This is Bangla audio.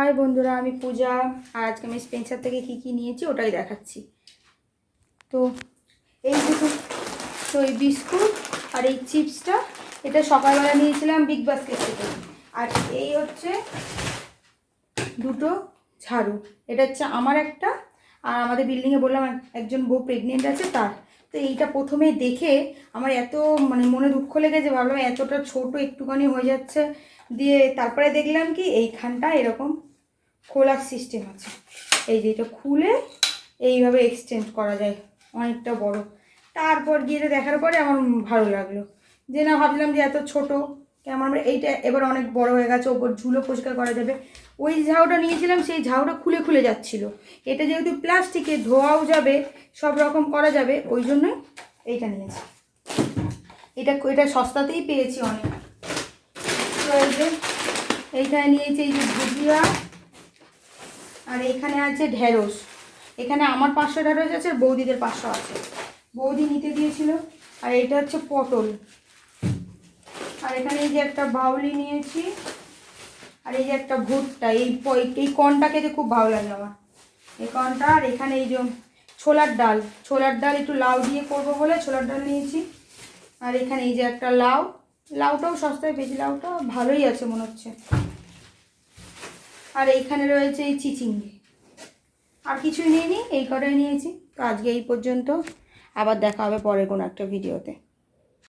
হাই বন্ধুরা, আমি পূজা। আর আজকে আমি স্পেন্সার থেকে কী কী নিয়েছি ওটাই দেখাচ্ছি। তো এই দুটো তো এই বিস্কুট আর এই চিপসটা, এটা সকালবেলা নিয়েছিলাম বিগ বাস্কেট থেকে। আর এই হচ্ছে দুটো ঝাড়ু। এটা হচ্ছে আমার একটা, আর আমাদের বিল্ডিংয়ে বললাম একজন বউ প্রেগনেন্ট আছে তার। তো এইটা প্রথমে দেখে আমার এত মানে মনে দুঃখ লেগেছে ভাবলাম এতটা ছোট একটুখানি হয়ে যাচ্ছে। দিয়ে তারপরে দেখলাম কি এইখানটা এরকম খোলার সিস্টেম আছে। এই যে এটা খুলে এইভাবে এক্সটেন্ড করা যায়, অনেকটা বড়। তারপর গিয়ে দেখার পরে আমার ভালো লাগল। যে না ভাবলাম যে এত ছোট, কেমন আমরা এইটা এবার অনেক বড় হয়ে গেছে, ওপর ঝুলো পরিষ্কার করা যাবে। ওই ঝাউটা নিয়েছিলাম, সেই ঝাউটা খুলে খুলে যাচ্ছিল। এটা যেহেতু প্লাস্টিকে ধোয়াও যাবে, সব রকম করা যাবে, ওই জন্যই এইটা নিয়েছি। এটা এটা সস্তাতেই পেয়েছি অনেক। এইখানে নিয়েছি এই যে ভুজিয়া। আর এখানে আছে ঢেঁড়স। এখানে আমার পাঁচশো ঢেঁড়স আছে, বৌদিদের পাঁচশো আছে। বৌদি নিতে দিয়েছিল, আর এটা হচ্ছে পটল। আর এখানে এই যে একটা বাউলি নিয়েছি, আর এই যে একটা ভুট্টা, এই এই কনটা খেতে খুব ভালো লাগে আমার। এই কনটা আর এখানে এই যে ছোলার ডাল ছোলার ডাল একটু লাউ দিয়ে করব বলে ছোলার ডাল নিয়েছি। আর এখানে এই যে একটা লাউ, লাউটাও সস্তায় পেয়েছি লাউটা ভালোই আছে মনে হচ্ছে। আর এইখানে রয়েছে এই চিচিঙ্গি। আর কিছুই নিইনি এই কটাই নিয়েছি। তো আজকে এই পর্যন্ত। আবার দেখা হবে পরে কোনো একটা ভিডিওতে।